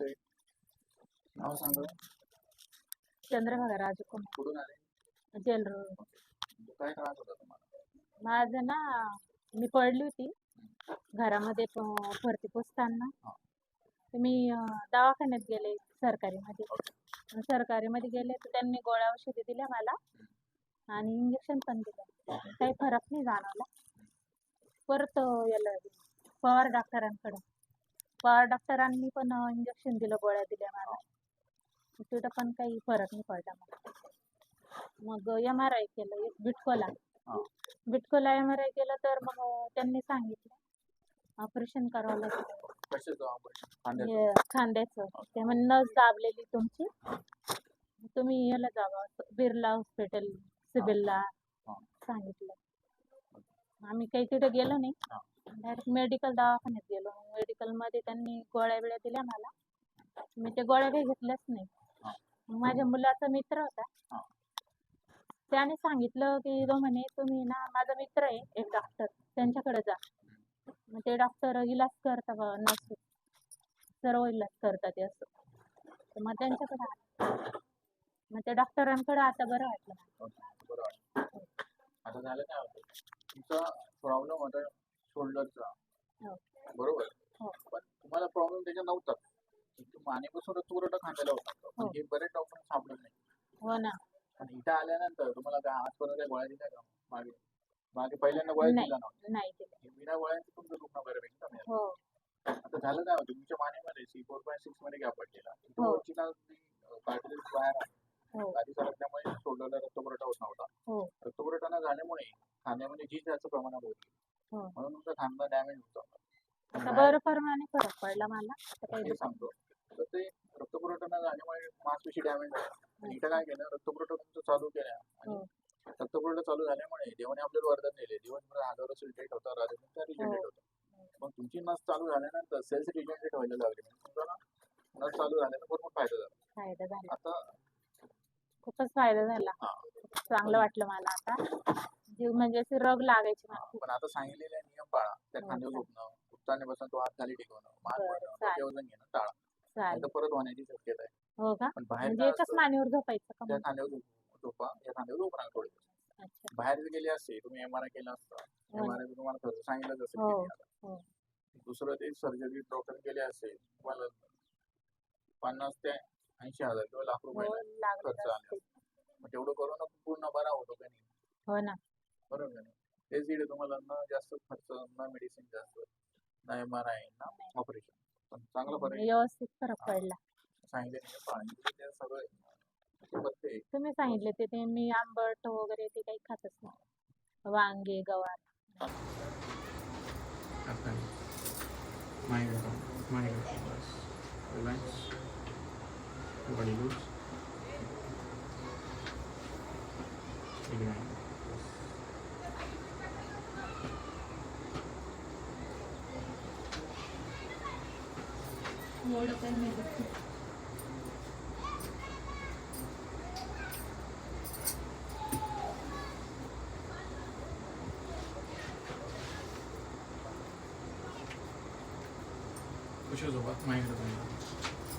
नाव सांगा. चंद्रभागा राजकुमार. कुठून आले? जेल रोड काय त्रास होता तुम्हाला? माझं ना मी पडली होती. घरामध्ये प- हा. तर मी अं, दवाखान्यात गेले सरकारीमध्ये. मग सरकारीमध्ये गेले तर त्यांनी गोळ्या औषधी दिल्या मला. आणि इंजेक्शन पण दिलं. काही फरक नाही जाणवला. परत अं, याला पवार डॉक्टरांकडे डॉक्टरांनी पण इंजेक्शन दिलं गोळ्या दिल्या मला. तिथं पण काही फरक नाही पडला मला. मग एम आर आय केलं एक बिटकोला. बिटकोला एम आर आय केलं तर मग त्यांनी सांगितलं ऑपरेशन करावं लागेल. खांद्याचं? ते म्हणे नस दाबलेली तुमची. तुम्ही याला जावा बिर्ला हॉस्पिटल सिबिलला. सांगितलं. आम्ही काही तिथे गेलो नाही. डायरेक्ट मेडिकल दवाखान्यात गेलो मेडिकलमध्ये त्यांनी गोळ्या बिळ्या दिल्या मला मी ते गोळ्या काही घेतल्याच नाही हा. मग माझ्या मुलाचा मित्र होता हा. त्याने सांगितलं की तो म्हणे तुम्ही ना माझा मित्र आहे एक डॉक्टर त्यांच्याकडे जा मग ते डॉक्टर इलाज करता बा नस सर्व इलाज करतात ते असं तर मग त्यांच्याकडे आले. मग त्या डॉक्टरांकडे आता बरं वाटलं मला. ओके, बरं वाटलं. आता झालं काय होतं तुमचा प्रॉब्लेम होता शोल्डरचा. हो. बरोबर? हो. पण तुम्हाला प्रॉब्लेम त्याच्या नव्हता. मानेपासून रक्तपुरवठा खांद्याला होता. पण हो. हे बरेच डॉक्टर सापडत नाही. हो ना. आणि इथं आल्यानंतर तुम्हाला काय आजपर्यंत गोळ्या दिल्या का? मागे. मागे पहिल्यांदा गोळ्या केलं हे बिना गोळ्यांचं तुमचं दुखणं बऱ्यापैकी कमी आता झालं काय होतं? तुमच्या मानेमध्ये सी फोर पॉईंट सिक्समध्ये गॅप पडलेला. हो. कार्टिलेज बाहेर आहे गादी सरकल्यामुळे शोल्डरला रक्तपुरवठा होत नव्हता. रक्तपुरवठा न झाल्यामुळे खांद्यामध्ये झीज जास्त प्रमाणात होती हो. म्हणून तुमचा खांदा डॅमेज होतो. आता बरं प्रमाणे फरक पडला मला आता काही हे दुखत सांगतो. तर ते रक्तपुरवठा न झाल्यामुळे मासपेशी डॅमेज झाली. इथं काय केलं रक्तपुरवठा तुमचं चालू केला. आणि हो. रक्तपुरवठा चालू झाल्यामुळे देवाने आपल्याला वरदान दिले. दिवसभर हजारो सेल डेट होता रात्रीचा रिजनरेट. होता. मग तुमची नस चालू झाल्यानंतर सेल्स रिजनरेट व्हायला लागले. म्हणजे तुम्हाला नस चालू झाल्यानं भरपूर फायदा झाला. फायदा झाला. आता खूपच फायदा झाला. हा. चांगलं वाटलं मला आता. जीव म्हणजे असे रग लागायचे मला खूप. पण आता सांगितलेले नियम पाळा त्या हो, खांद्यावर. झोपणं उठताना बसून तो हात खाली टेकवणं मान बरं, वळणं चालेल. डोके वजन घेणं टाळा चालेल परत होण्याची शक्यता आहे हो का पण बाहेर म्हणजे एकाच मानेवर झोपायचं का मग? खांद्यावर झोप- झोपा या खांद्यावर झोप नका थोडी अच्छा बाहेर जर गेले असते तुम्ही एम आर आय केला असता हो एम ना. आर आय तुम्हाला खर्च सांगितलंच असेल हो, किती आला. हो. दुसरं ते सर्जरी डॉक्टर केले असते तुम्हाला पन्नास ते ऐंशी हजार किंवा लाख हो रुपये खर्च आला. असते. मग तेवढं करून पूर्ण बरा होतो का नाही हो ना बरोबर नाही तेच दीड तुम्हाला न जास्त खर्च न मेडिसिन जास्त ना एम आर आय ना ऑपरेशन पण चांगलं फरक आहे. व्यवस्थित फरक हा. पडला सांगितले पाणी ते सगळं ते बघते तुम्ही सांगितले ते ते मी आंबट वगैरे ते काही खातच नाही वांगे गवार Afghan. Migraine. Migraine. Bas. Relax. कशी झोपा माहिती कशी